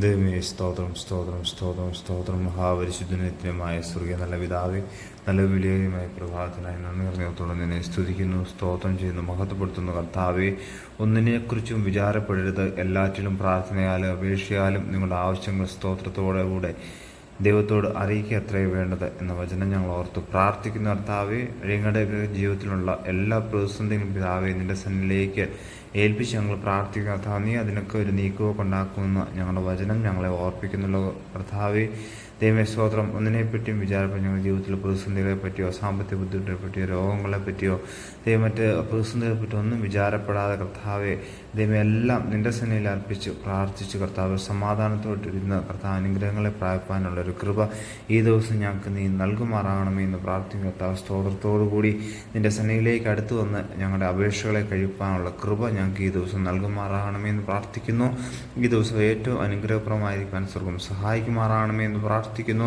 ദൈവമേ സ്തോത്രം സ്തോത്രം സ്തോത്രം സ്തോത്രം. മഹാപരിശുദ്ധനിത്യമായ സ്വർഗീയ നല്ല പിതാവി നല്ല വിലയേറിയമായ പ്രഭാതത്തിനായി നന്ദി അറിഞ്ഞത്തോടെ നിന്നെ സ്തുതിക്കുന്നു സ്തോത്രം ചെയ്യുന്നു മഹത്വപ്പെടുത്തുന്നു കർത്താവെ. ഒന്നിനെക്കുറിച്ചും വിചാരപ്പെടരുത്. എല്ലാറ്റിലും പ്രാർത്ഥനയാലും അപേക്ഷയാലും നിങ്ങളുടെ ആവശ്യങ്ങൾ സ്തോത്രത്തോടെ കൂടെ ദൈവത്തോട് അറിയിക്കുക അത്രയേ വേണ്ടത് എന്ന വചനം ഞങ്ങൾ ഓർത്ത് പ്രാർത്ഥിക്കുന്ന കർത്താവെ. ഞങ്ങളുടെയൊക്കെ ജീവിതത്തിലുള്ള എല്ലാ പ്രതിസന്ധികളും പിതാവെ നിന്റെ സന്നിലേക്ക് ഏൽപ്പിച്ച് ഞങ്ങൾ പ്രാർത്ഥിക്കുന്ന കർത്താവ് അതിനൊക്കെ ഒരു നീക്കമൊക്കെ ഉണ്ടാക്കുമെന്ന് ഞങ്ങളുടെ വചനം ഞങ്ങളെ ഓർപ്പിക്കുന്നുള്ളൂ കർത്താവെ ദൈവമേ സ്തോത്രം. ഒന്നിനെപ്പറ്റിയും വിചാരപ്പെടും ഞങ്ങളുടെ ജീവിതത്തിലെ പ്രതിസന്ധികളെ പറ്റിയോ സാമ്പത്തിക ബുദ്ധിമുട്ടിനെ പറ്റിയോ രോഗങ്ങളെ പറ്റിയോ ദൈവം മറ്റ് പ്രതിസന്ധികളെ പറ്റിയോ ഒന്നും വിചാരപ്പെടാതെ കർത്താവെ ദൈവം എല്ലാം നിന്റെ സന്നിധിയിൽ അർപ്പിച്ച് പ്രാർത്ഥിച്ച് കർത്താവ് സമാധാനത്തോട്ടിരുന്ന് കർത്താവ് അനുഗ്രഹങ്ങളെ പ്രാപിപ്പാനുള്ള ഒരു കൃപ ഈ ദിവസം ഞങ്ങൾക്ക് നീ നൽകുമാറാകണമേ എന്ന് പ്രാർത്ഥിക്കുന്ന. കർത്താവ് സ്തോത്രത്തോടു കൂടി നിന്റെ സന്നിധിയിലേക്ക് അടുത്തു വന്ന് ഞങ്ങളുടെ അപേക്ഷകളെ കഴിപ്പാനുള്ള കൃപ ഞങ്ങൾക്ക് ഈ ദിവസം നൽകുമാറാകണമേ എന്ന് പ്രാർത്ഥിക്കുന്നു. ഈ ദിവസം ഏറ്റവും അനുഗ്രഹപ്രമായിരിക്കാൻ സ്വർഗം സഹായിക്കുമാറാകണമേ എന്ന് പ്രാർത്ഥിക്കുന്നു.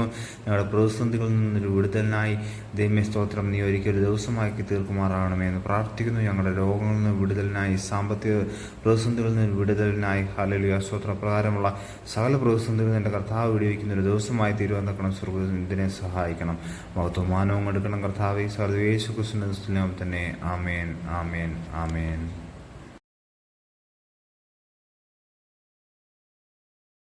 ഞങ്ങളുടെ പ്രതിസന്ധികളിൽ നിന്നൊരു വിടുതലിനായി ദൈവ്യ സ്തോത്രം. നീ ഒരിക്കലും ദിവസമാക്കി തീർക്കുമാറാകണമേ എന്ന് പ്രാർത്ഥിക്കുന്നു. ഞങ്ങളുടെ രോഗങ്ങളിൽ നിന്ന് വിടുതലിനായി സാമ്പത്തിക പ്രതിസന്ധികളിൽ നിന്ന് വിടുതലിനായി ഹാലലിയ സ്തോത്ര പ്രകാരമുള്ള സകല പ്രതിസന്ധികളിൽ എന്റെ കർത്താവ് വിടിവയ്ക്കുന്ന ഒരു ദിവസമായി തീരുവന്നക്കണം സ്വർഗം ഇതിനെ സഹായിക്കണം. മഹത്വമാനവും എടുക്കണം കർത്താവ്. സർവേശു കൃഷ്ണൻ തന്നെ. ആമേൻ ആമേൻ ആമേൻ.